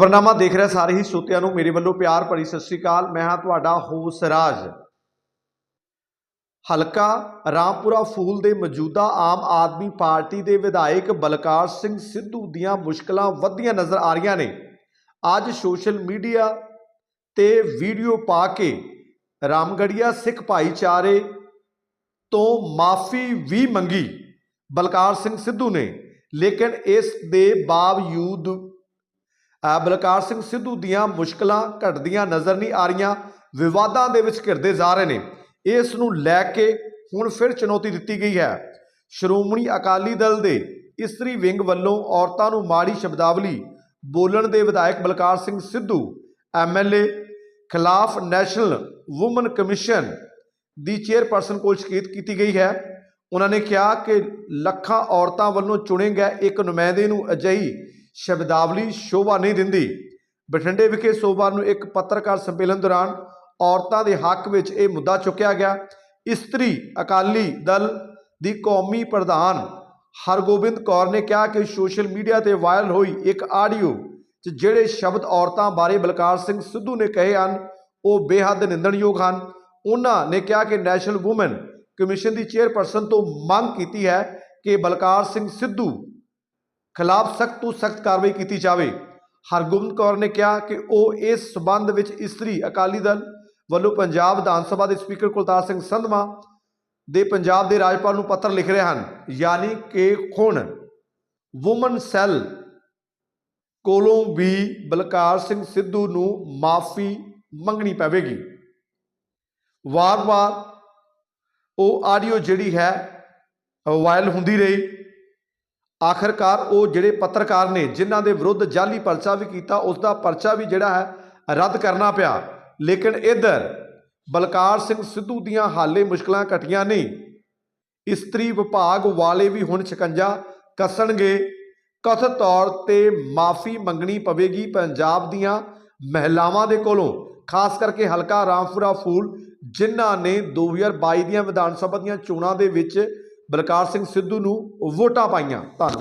ਖਬਰਨਾਮਾ ਦੇਖ ਰਿਹਾ ਸਾਰੇ ਹੀ ਸੋਤਿਆਂ ਨੂੰ, ਮੇਰੇ ਵੱਲੋਂ ਪਿਆਰ ਭਰੀ ਸਤਿ ਸ੍ਰੀ ਅਕਾਲ। ਮੈਂ ਹਾਂ ਤੁਹਾਡਾ ਹੋਸ ਰਾਜ। ਹਲਕਾ ਰਾਮਪੁਰਾ ਫੂਲ ਦੇ ਮੌਜੂਦਾ ਆਮ ਆਦਮੀ ਪਾਰਟੀ ਦੇ ਵਿਧਾਇਕ ਬਲਕਾਰ ਸਿੰਘ ਸਿੱਧੂ ਦੀਆਂ ਮੁਸ਼ਕਲਾਂ ਵੱਧਦੀਆਂ ਨਜ਼ਰ ਆ ਰਹੀਆਂ ਨੇ। ਅੱਜ ਸੋਸ਼ਲ ਮੀਡੀਆ ਤੇ ਵੀਡੀਓ ਪਾ ਕੇ ਰਾਮਗੜੀਆ ਸਿੱਖ ਭਾਈਚਾਰੇ ਤੋਂ ਮਾਫੀ ਵੀ ਮੰਗੀ ਬਲਕਾਰ ਸਿੰਘ ਸਿੱਧੂ ਨੇ। ਲੇਕਿਨ ਇਸ ਦੇ ਬਾਵਜੂਦ ਬਲਕਾਰ ਸਿੰਘ ਸਿੱਧੂ ਦੀਆਂ ਮੁਸ਼ਕਲਾਂ ਘਟਦੀਆਂ ਨਜ਼ਰ ਨਹੀਂ ਆ ਰਹੀਆਂ, ਵਿਵਾਦਾਂ ਦੇ ਵਿੱਚ ਘਿਰਦੇ ਜਾ ਰਹੇ ਨੇ। ਇਸ ਨੂੰ ਲੈ ਕੇ ਹੁਣ ਫਿਰ ਚੁਣੌਤੀ ਦਿੱਤੀ ਗਈ ਹੈ। ਸ਼੍ਰੋਮਣੀ ਅਕਾਲੀ ਦਲ ਦੇ ਇਸਤਰੀ ਵਿੰਗ ਵੱਲੋਂ ਔਰਤਾਂ ਨੂੰ ਮਾੜੀ ਸ਼ਬਦਾਵਲੀ ਬੋਲਣ ਦੇ ਵਿਧਾਇਕ ਬਲਕਾਰ ਸਿੰਘ ਸਿੱਧੂ ਐਮਐਲਏ ਖਿਲਾਫ ਨੈਸ਼ਨਲ ਔਮਨ ਕਮਿਸ਼ਨ ਦੀ ਚੇਅਰਪਰਸਨ ਕੋਲ ਸ਼ਿਕਾਇਤ ਕੀਤੀ ਗਈ ਹੈ। ਉਹਨਾਂ ਨੇ ਕਿਹਾ ਕਿ ਲੱਖਾਂ ਔਰਤਾਂ ਵੱਲੋਂ ਚੁਣੇ ਗਏ ਇੱਕ ਨੁਮਾਇੰਦੇ ਨੂੰ ਅਜਿਹੀ ਸ਼ਬਦਾਵਲੀ ਸ਼ੋਭਾ ਨਹੀਂ ਦਿੰਦੀ। ਬਠਿੰਡੇ ਵਿਖੇ ਸੋਮਵਾਰ ਨੂੰ ਇੱਕ ਪੱਤਰਕਾਰ ਸੰਮੇਲਨ ਦੌਰਾਨ ਔਰਤਾਂ ਦੇ ਹੱਕ ਵਿੱਚ ਇਹ ਮੁੱਦਾ ਚੁੱਕਿਆ ਗਿਆ। ਇਸਤਰੀ ਅਕਾਲੀ ਦਲ ਦੀ ਕੌਮੀ ਪ੍ਰਧਾਨ ਹਰਗੋਬਿੰਦ ਕੌਰ ਨੇ ਕਿਹਾ ਕਿ ਸੋਸ਼ਲ ਮੀਡੀਆ ਤੇ ਵਾਇਰਲ ਹੋਈ ਇੱਕ ਆਡੀਓ 'ਚ ਜਿਹੜੇ ਸ਼ਬਦ ਔਰਤਾਂ ਬਾਰੇ ਬਲਕਾਰ ਸਿੰਘ ਸਿੱਧੂ ਨੇ ਕਹੇ ਹਨ, ਉਹ ਬੇਹੱਦ ਨਿੰਦਣਯੋਗ ਹਨ। ਉਹਨਾਂ ਨੇ ਕਿਹਾ ਕਿ ਨੈਸ਼ਨਲ ਔਮਨ ਕਮਿਸ਼ਨ ਦੀ ਚੇਅਰਪਰਸਨ ਤੋਂ ਮੰਗ ਕੀਤੀ ਹੈ ਕਿ ਬਲਕਾਰ ਸਿੰਘ ਸਿੱਧੂ ਖਿਲਾਫ ਸਖਤ ਤੋਂ ਸਖਤ ਕਾਰਵਾਈ ਕੀਤੀ ਜਾਵੇ। ਹਰਗੋਬਿੰਦ ਕੌਰ ਨੇ ਕਿਹਾ ਕਿ ਉਹ ਇਸ ਸਬੰਧ ਵਿੱਚ ਇਸਤਰੀ ਅਕਾਲੀ ਦਲ ਵੱਲੋਂ ਪੰਜਾਬ ਵਿਧਾਨ ਸਭਾ ਦੇ ਸਪੀਕਰ ਕੁਲਤਾਰ ਸਿੰਘ ਸੰਧਮਾ ਦੇ ਪੰਜਾਬ ਦੇ ਰਾਜਪਾਲ ਨੂੰ ਪੱਤਰ ਲਿਖ ਰਹੇ ਹਨ, ਯਾਨੀ ਕਿ ਹੁਣ ਔਮਨ ਸੈੱਲ ਕੋਲੋਂ ਵੀ ਬਲਕਾਰ ਸਿੰਘ ਸਿੱਧੂ ਨੂੰ ਮਾਫੀ ਮੰਗਣੀ ਪਵੇਗੀ। ਵਾਰ-ਵਾਰ ਉਹ ਆਡੀਓ ਜਿਹੜੀ ਹੈ ਵਾਇਰਲ ਹੁੰਦੀ ਰਹੀ। ਆਖਰਕਾਰ ਉਹ ਜਿਹੜੇ ਪੱਤਰਕਾਰ ਨੇ, ਜਿਨ੍ਹਾਂ ਦੇ ਵਿਰੁੱਧ ਜਾਲੀ ਪਰਚਾ ਵੀ ਕੀਤਾ ਉਸ ਦਾ ਪਰਚਾ ਵੀ ਜਿਹੜਾ ਹੈ, ਰੱਦ ਕਰਨਾ ਪਿਆ। ਲੇਕਿਨ ਇੱਧਰ ਬਲਕਾਰ ਸਿੰਘ ਸਿੱਧੂ ਦੀਆਂ ਹਾਲੇ ਮੁਸ਼ਕਲਾਂ ਘਟੀਆਂ ਨਹੀਂ। ਇਸਤਰੀ ਵਿਭਾਗ ਵਾਲੇ ਵੀ ਹੁਣ ਸ਼ਿਕੰਜਾ ਕੱਸਣਗੇ। ਕਥਿਤ ਤੌਰ ਤੇ ਮਾਫੀ ਮੰਗਣੀ ਪਵੇਗੀ ਪੰਜਾਬ ਦੀਆਂ ਮਹਿਲਾਵਾਂ ਦੇ ਕੋਲੋਂ, ਖਾਸ ਕਰਕੇ ਹਲਕਾ ਰਾਮਪੁਰਾ ਫੂਲ, ਜਿਨ੍ਹਾਂ ਨੇ 2022 ਦੀਆਂ ਵਿਧਾਨ ਸਭਾ ਦੀਆਂ ਚੋਣਾਂ ਦੇ ਵਿੱਚ ਬਲਕਾਰ ਸਿੰਘ ਸਿੱਧੂ ਨੂੰ ਵੋਟਾਂ ਪਾਈਆਂ ਧੰਨਵਾਦ।